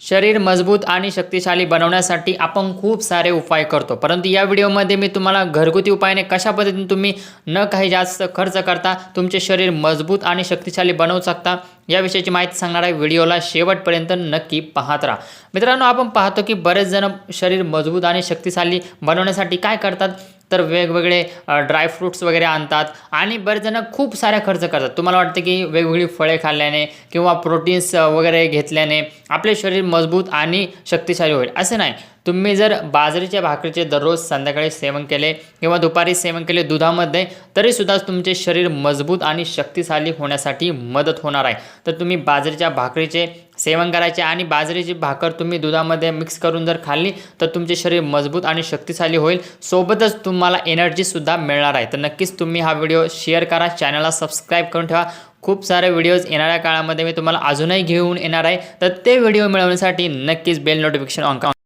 शरीर मजबूत आणि शक्तिशाली बनवण्यासाठी आपण खूप सारे उपाय करतो. परंतु या व्हिडिओमध्ये मी तुम्हाला घरगुती उपायाने कशा पद्धतीने तुम्ही न काही जास्त खर्च करता तुमचे शरीर मजबूत आणि शक्तिशाली बनवू शकता याविषयीची माहिती सांगणार व्हिडिओला शेवटपर्यंत नक्की पाहत राहा. मित्रांनो आपण पाहतो की बरेच जण शरीर मजबूत आणि शक्तिशाली बनवण्यासाठी काय करतात? तर वेगवेगळे ड्रायफ्रूट्स वगैरे आणतात आणि बरेच जण खूप साऱ्या खर्च करतात. तुम्हाला वाटतं की वेगवेगळी फळे खाल्ल्याने किंवा प्रोटीन्स वगैरे घेतल्याने आपले शरीर मजबूत आणि शक्तिशाली होईल. असे नाही. तुम्ही जर बाजरीच्या भाकरीचे दररोज संध्याकाळी सेवन केले किंवा दुपारी सेवन केले दुधामध्ये तरीसुद्धा तुमचे शरीर मजबूत आणि शक्तिशाली होण्यासाठी मदत होणार आहे. तर तुम्ही बाजरीच्या भाकरीचे सेवन करायचे आणि बाजरीची भाकर तुम्ही दुधामध्ये मिक्स करून जर खाल्ली तर तुमचे शरीर मजबूत आणि शक्तिशाली होईल. सोबतच तुम्हाला एनर्जीसुद्धा मिळणार आहे. तर नक्कीच तुम्ही हा व्हिडिओ शेअर करा चॅनलला सबस्क्राईब करून ठेवा. खूप सारे व्हिडिओज येणाऱ्या काळामध्ये मी तुम्हाला अजूनही घेऊन येणार आहे. तर ते व्हिडिओ मिळवण्यासाठी नक्कीच बेल नोटिफिकेशन ऑन